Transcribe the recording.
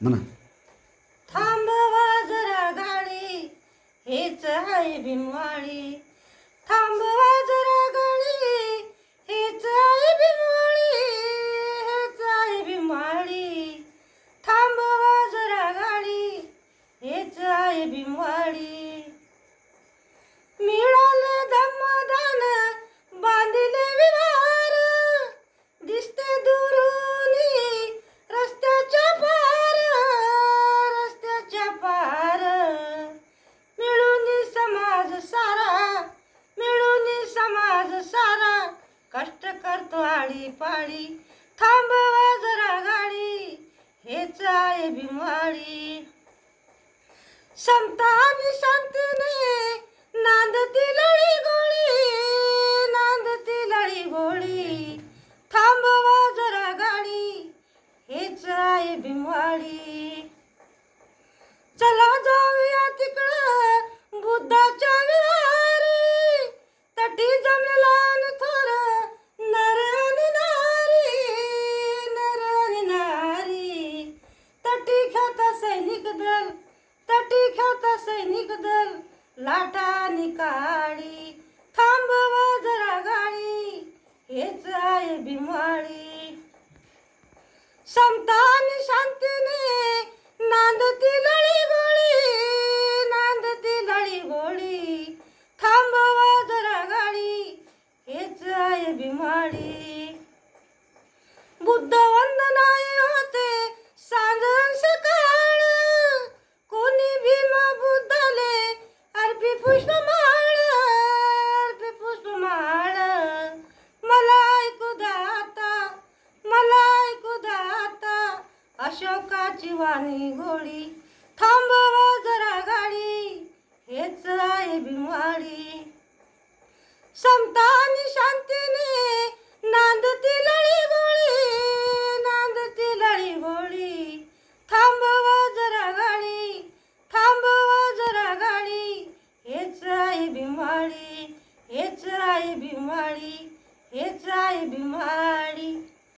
म्हणा. थांबवा जरा गाडी हेच आहे भीमवाडी. थांबवा कष्ट करतो आळी पाळी. थांबवा जरा गाडी हेच आहे भीमवाडी. समता आणि शांतीने नांदती लळी गोळी नांदती लळी गोळी. थांबवा जरा गाडी हेच आहे भीमवाडी. लाटा निकाळी थांबवा जरा गाडी हेच आहे बिमाळी समता शांतीने नांदती लळी गोळी नांदती लळी गोळी. थांबवा जरा गाडी हेच आहे बिमाळी बुद्ध वंदनाय होते अशोकाची वाणी गोळी थांबव जरा गाडी हेच आहे भीमवाडी समतानी शांतीने नांदती लळी गोळी नांदती लळी गोळी थांबव जरा गाडी थांबव जरा गाडी हेच आहे भीमवाडी हेच आहे भीमवाडी हेच आहे भीमवाडी